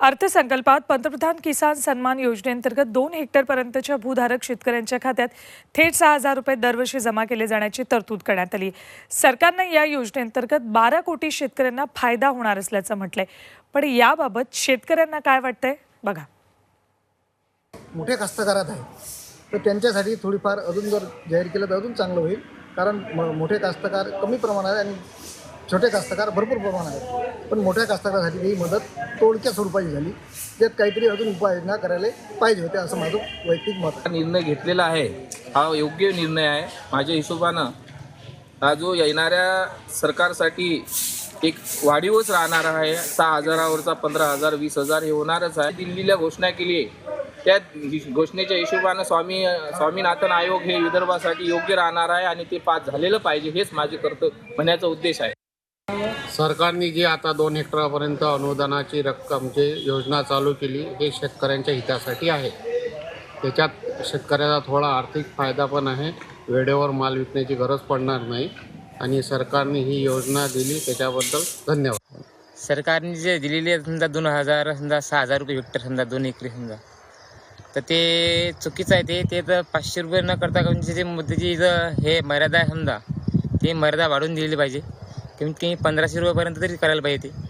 अर्थसंकल्पात पंतप्रधान किसान सन्मान योजनेअंतर्गत दोन हेक्टरपर्यंतच्या भूधारक शेतकऱ्यांच्या खात्यात थेट सहा हजार रुपये दरवर्षी जमा केले जाण्याची तरतूद करण्यात आली. सरकारनं या योजनेअंतर्गत बारा कोटी शेतकऱ्यांना फायदा होणार असल्याचं म्हटलंय. पण याबाबत शेतकऱ्यांना काय वाटतंय? बघा. मोठे कास्तकारात आहे. तर त्यांच्यासाठी थोडीफार अजून जर जाहीर केलं तर अजून चांगलं होईल. कारण मोठे कास्तकार कमी प्रमाणात आणि छोटे कास्तकार भरपूर प्रमाणात आहेत. पण मोठ्या कास्तकारासाठी ही मदत तोडक्या स्वरूपाची झाली. त्यात काहीतरी अजून उपाययोजना करायला पाहिजे होत्या असं माझं वैयक्तिक मत निर्णय घेतलेला आहे. हा योग्य निर्णय आहे. माझ्या हिशोबानं हा जो येणाऱ्या सरकारसाठी एक वाढीवच राहणार आहे. सहा हजारावरचा पंधरा हजार वीस हजार हे होणारच आहे. दिल्लीला घोषणा केली आहे. त्या घोषणेच्या हिशोबानं स्वामी स्वामीनाथन आयोग हे विदर्भासाठी योग्य राहणार आहे आणि ते पास झालेलं पाहिजे हेच माझे कर्तव्य म्हणण्याचा उद्देश आहे. सरकारने जी आता दोन हेक्टरपर्यंत अनुदानाची रक्कम जे योजना चालू केली हे शेतकऱ्यांच्या हितासाठी आहे. त्याच्यात शेतकऱ्याला थोडा आर्थिक फायदा पण आहे. वेळेवर माल विकण्याची गरज पडणार नाही आणि सरकारने ही योजना दिली त्याच्याबद्दल धन्यवाद. सरकारने जे दिलेले आहे समजा दोन हजार समजा सहा हजार रुपये हेक्टर समजा दोन एकरी समजा. तर ते चुकीचं आहे ते ते तर पाचशे रुपये न करता म्हणजे जे मुद्द्याची जे हे मर्यादा आहे समजा ते मर्यादा वाढवून दिली पाहिजे. कमीत कमी पंधराशे रुपयापर्यंत तरी करायला पाहिजे ते.